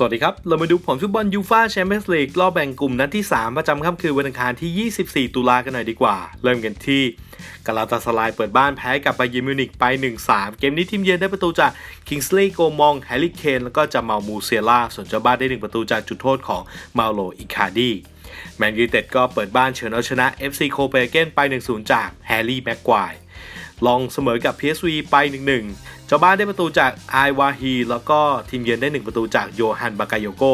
สวัสดีครับ เรามาดูผลฟุตบอลยูฟ่าแชมเปี้ยนส์ลีกรอบแบ่งกลุ่มนัดที่ 3 ประจำค่ำคืนวันอังคารที่ 24 ตุลากันหน่อยดีกว่า เริ่มกันที่กาลาตาสลายเปิดบ้านแพ้กับไบเยร์นมิวนิกไป 1-3 เกมนี้ทีมเยือนได้ประตูจากคิงส์ลีย์โกมองแฮร์รี่เคนแล้วก็จามาลมูเซียล่าส่วนเจ้าบ้านได้ 1 ประตูจากจุดโทษของมาโลอิคาดีแมนยูเต็ดก็เปิดบ้านเฉือนเอาชนะ FC โคเปนเฮเกนไป 1-0 จากแฮร์รี่แม็กควาย ลองเสมอกับ PSV ไป 1-1 เจ้าบ้านได้ประตูจากไอวาฮีแล้วก็ทีมเยือนได้ 1 ประตูจากโยฮันบากายโยโก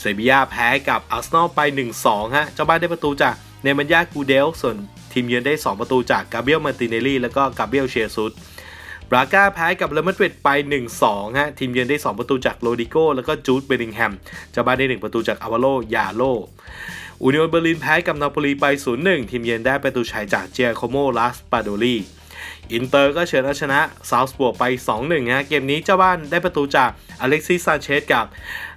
เซบียาแพ้กับอาร์เซนอลไป 1-2 ฮะ เจ้าบ้านได้ประตูจากเนมันยากูเดล ส่วนทีมเยือนได้ 2 ประตูจากกาเบียลมาร์ติเนลลี่แล้วก็กาเบียลเชียซุสบราก้าแพ้กับเรอัลมาดริดไป 1-2 ฮะ ทีมเยือนได้ 2 ประตูจากโรดิโกแล้วก็จูดเบลลิงแฮม เจ้าบ้านได้ 1 ประตูจากอาวาโล ยาโลอูนิโอนเบอร์ลินแพ้กับนาโปลีไป 0-1 ทีมเยือนได้ประตูชัยจากเจียโคโมลาสปาโดลี อินเตอร์ก็เฉือนเอาชนะซาวส์บวกไป 2-1 ฮะ เกมนี้เจ้าบ้านได้ประตูจากอเล็กซิสซานเชสกับ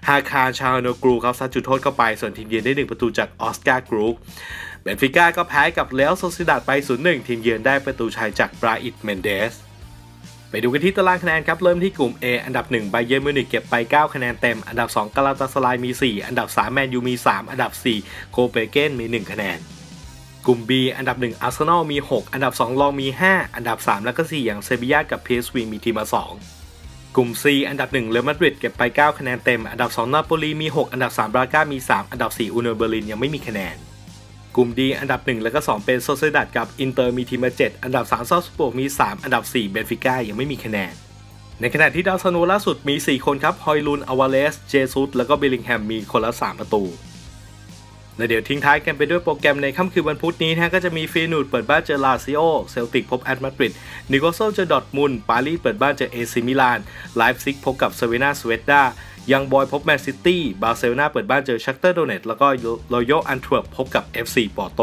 ฮาคารชาโนกรูครับซัดจุดโทษเข้าไป ส่วนทีมเยือนได้ 1 ประตูจากออสการ์กรูกเบนฟิก้าก็แพ้กับเลอัลโซซิดาดไป 0-1 ทีมเยือนได้ประตูชัยจากบราอิตเมนเดสไปดูกันที่ตารางคะแนนครับ เริ่มที่กลุ่ม A อันดับ1ไบเยร์มิวนิกเก็บไป 9 คะแนนเต็ม อันดับ 2กาลาตาสลายมี 4 อันดับ 3 แมนยูมี 3 อันดับ 4 โคเปนเฮเกนมี 1 คะแนน กลุ่ม B อันดับ 1 อาร์เซนอลมี 6 อันดับ 2 ลองมี 5 อันดับ 3 แล้วก็ 4 อย่างเซบียากับ PSV มีทีมละ2กลุ่ม C อันดับ 1 เรอัลมาดริดเก็บไป 9 คะแนนเต็ม อันดับ 2 นาโปลีมี 6 อันดับ 3 บราก้ามี 3 อันดับ 4อูเนเบอร์ลินยังไม่มีคะแนน กลุ่ม D อันดับ 1 แล้วก็ 2 เป็นโซเซดัดกับอินเตอร์มีทีมละ7อันดับ 3 ซาสโปกมี 3 อันดับ 4 เบนฟิก้ายังไม่มีคะแนน ในขณะที่ดาวซันโวล่าสุดมี 4 คนครับ ฮอยลุน อวาเลส เจซุส แล้วก็เบลลิงแฮมมีคนละ 3 ประตู และเดี๋ยวทิ้งท้ายกันไปด้วยโปรแกรมในค่ำคืนวันพุธนี้นะก็จะมีฟีนูดเปิดบ้านเจอลาซิโอ เซลติกพบแอตมาดริดนิโกโซเจอดอทมุนปารีสเปิดบ้านเจอเอซิมิลาน ไลฟ์ซิกพบกับเซเวนาสเวตดายังบอยพบแมนซิตี้ บาร์เซโลนาเปิดบ้านเจอชัคเตอร์โดเนตแล้วก็โรโยอันทเวิร์พบกับ FC ปอร์โต